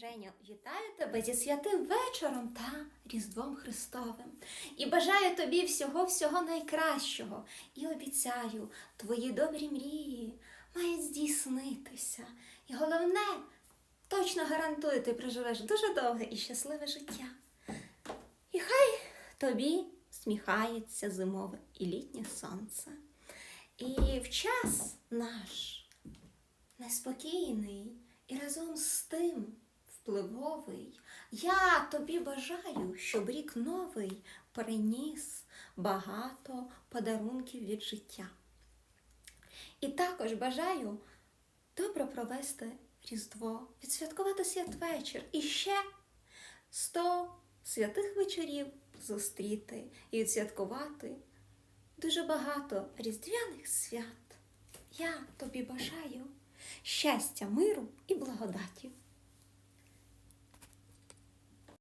Женю, вітаю тебе зі святим вечором та Різдвом Христовим. І бажаю тобі всього-всього найкращого. І обіцяю, твої добрі мрії мають здійснитися. І головне, точно гарантую, ти проживеш дуже довге і щасливе життя. І хай тобі сміхається зимове і літнє сонце. І в час наш неспокійний і разом з тим впливовий. Я тобі бажаю, щоб рік новий приніс багато подарунків від життя. І також бажаю добре провести Різдво, відсвяткувати святвечір і ще сто святих вечорів зустріти і відсвяткувати дуже багато різдвяних свят. Я тобі бажаю щастя, миру і благодаті.